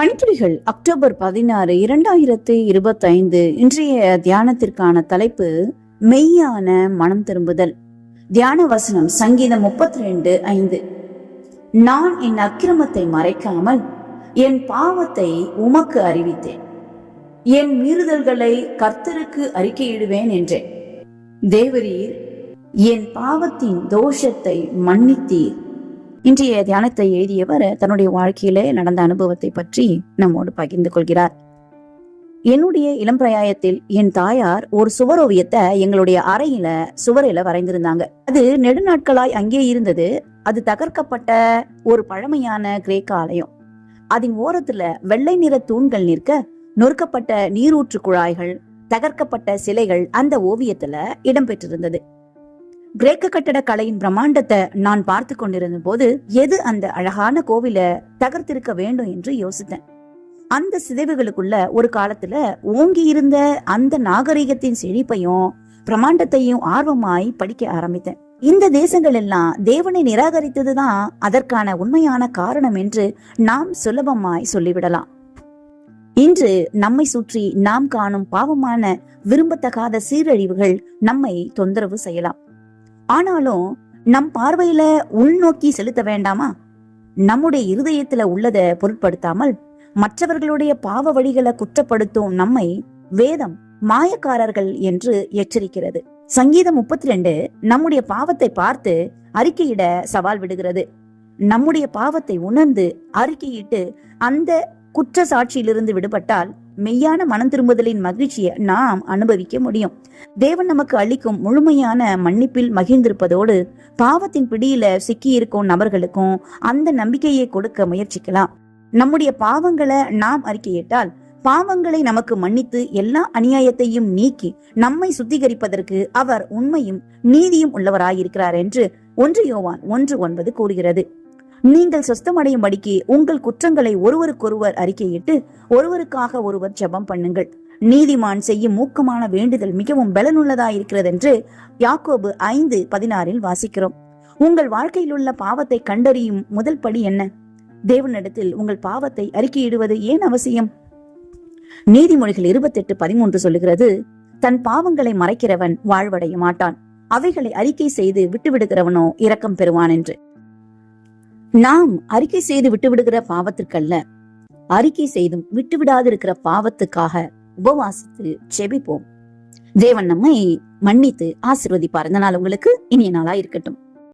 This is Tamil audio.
பணித்துளிகள் அக்டோபர் பதினாறு இரண்டாயிரத்தி இருபத்தைந்து இன்றைய தியானத்திற்கான தலைப்பு மெய்யான மனம் திரும்புதல். தியான வசனம் சங்கீதம் முப்பத்தி ரெண்டு ஐந்து. நான் என் அக்கிரமத்தை மறைக்காமல் என் பாவத்தை உமக்கு அறிவித்தேன். என் மீறுதல்களை கர்த்தருக்கு அறிக்கையிடுவேன் என்றேன். தேவரீர் என் பாவத்தின் தோஷத்தை மன்னித்தீர். இன்றைய தியானத்தை எழுதியவர் தன்னுடைய வாழ்க்கையிலே நடந்த அனுபவத்தை பற்றி நம்மோடு பகிர்ந்து கொள்கிறார். என்னுடைய இளம் பிரயாயத்தில் என் தாயார் ஒரு சுவரோவியத்தை எங்களுடைய அறையில சுவரில வரைந்திருந்தாங்க. அது நெடுநாட்களாய் அங்கே இருந்தது. அது தகர்க்கப்பட்ட ஒரு பழமையான கிரேக்க ஆலயம். அதன் ஓரத்துல வெள்ளை நிற தூண்கள் நிற்க நொறுக்கப்பட்ட நீரூற்று குழாய்கள் தகர்க்கப்பட்ட சிலைகள் அந்த ஓவியத்துல இடம்பெற்றிருந்தது. கிரேக்க கட்டட கலையின் பிரம்மாண்டத்தை நான் பார்த்து கொண்டிருந்த போது எது அந்த அழகான கோவில தகர்த்திருக்க வேண்டும் என்று யோசித்தேன். அந்த சிதைவுகளுக்குள்ள ஒரு காலத்துல ஓங்கி இருந்த அந்த நாகரிகத்தின் செழிப்பையும் பிரமாண்டத்தையும் ஆர்வமாய் படிக்க ஆரம்பித்தேன். இந்த தேசங்கள் எல்லாம் தேவனை நிராகரித்ததுதான் அதற்கான உண்மையான காரணம் என்று நாம் சுலபமாய் சொல்லிவிடலாம். இன்று நம்மை சுற்றி நாம் காணும் பாவமான விரும்பத்தகாத சீரழிவுகள் நம்மை தொந்தரவு செய்யலாம். ஆனாலும் நம் பார்வையில உள்நோக்கி செலுத்த வேண்டாமா? நம்முடைய இருதயத்துல உள்ளதை பொருட்படுத்தாமல் மற்றவர்களுடைய பாவ வழிகளை குற்றப்படுத்தும் நம்மை வேதம் மாயக்காரர்கள் என்று எச்சரிக்கிறது. சங்கீதம் முப்பத்தி ரெண்டு நம்முடைய பாவத்தை பார்த்து அறிக்கையிட சவால் விடுகிறது. நம்முடைய பாவத்தை உணர்ந்து அறிக்கையிட்டு அந்த குற்ற சாட்சியிலிருந்து விடுபட்டால் மெய்யான மனம் திரும்புதலின் மகிழ்ச்சியை நாம் அனுபவிக்க முடியும். தேவன் நமக்கு அளிக்கும் முழுமையான மன்னிப்பில் மகிழ்ந்திருப்பதோடு பாவத்தின் பிடியில சிக்கியிருக்கும் நபர்களுக்கும் அந்த நம்பிக்கையை கொடுக்க முயற்சிக்கலாம். நம்முடைய பாவங்களை நாம் அறிக்கையிட்டால் பாவங்களை நமக்கு மன்னித்து எல்லா அநியாயத்தையும் நீக்கி நம்மை சுத்திகரிப்பதற்கு அவர் உண்மையும் நீதியும் உள்ளவராயிருக்கிறார் என்று ஒன்று யோவான் ஒன்று ஒன்பது கூறுகிறது. நீங்கள் சொஸ்தமடையும்படிக்கு உங்கள் குற்றங்களை ஒருவருக்கொருவர் அறிக்கையிட்டு ஒருவருக்காக ஒருவர் ஜெபம் பண்ணுங்கள். நீதிமான் செய்யும் மூக்கமான வேண்டுதல் மிகவும் பலனுள்ளதாயிருக்கிறது என்று யாக்கோபு ஐந்து பதினாறில் வாசிக்கிறோம். உங்கள் வாழ்க்கையில் உள்ள பாவத்தை கண்டறியும் முதல் படி என்ன? தேவனிடத்தில் உங்கள் பாவத்தை அறிக்கையிடுவது ஏன் அவசியம்? நீதிமொழிகள் இருபத்தெட்டு பதிமூன்று சொல்லுகிறது தன் பாவங்களை மறைக்கிறவன் வாழ்வடைய மாட்டான். அவைகளை அறிக்கை செய்து விட்டுவிடுகிறவனோ இரக்கம் பெறுவான் என்று. நாம் அறிக்கை செய்து விட்டுவிடுகிற பாவத்திற்கல்ல. அறிக்கை செய்தும் விட்டுவிடாதிருக்கிற பாவத்துக்காக உபவாசித்து செபிப்போம் தேவன் நம்மை மன்னித்து ஆசிர்வதிப்பார். இந்த நாள் உங்களுக்கு இனிய நாளா இருக்கட்டும்.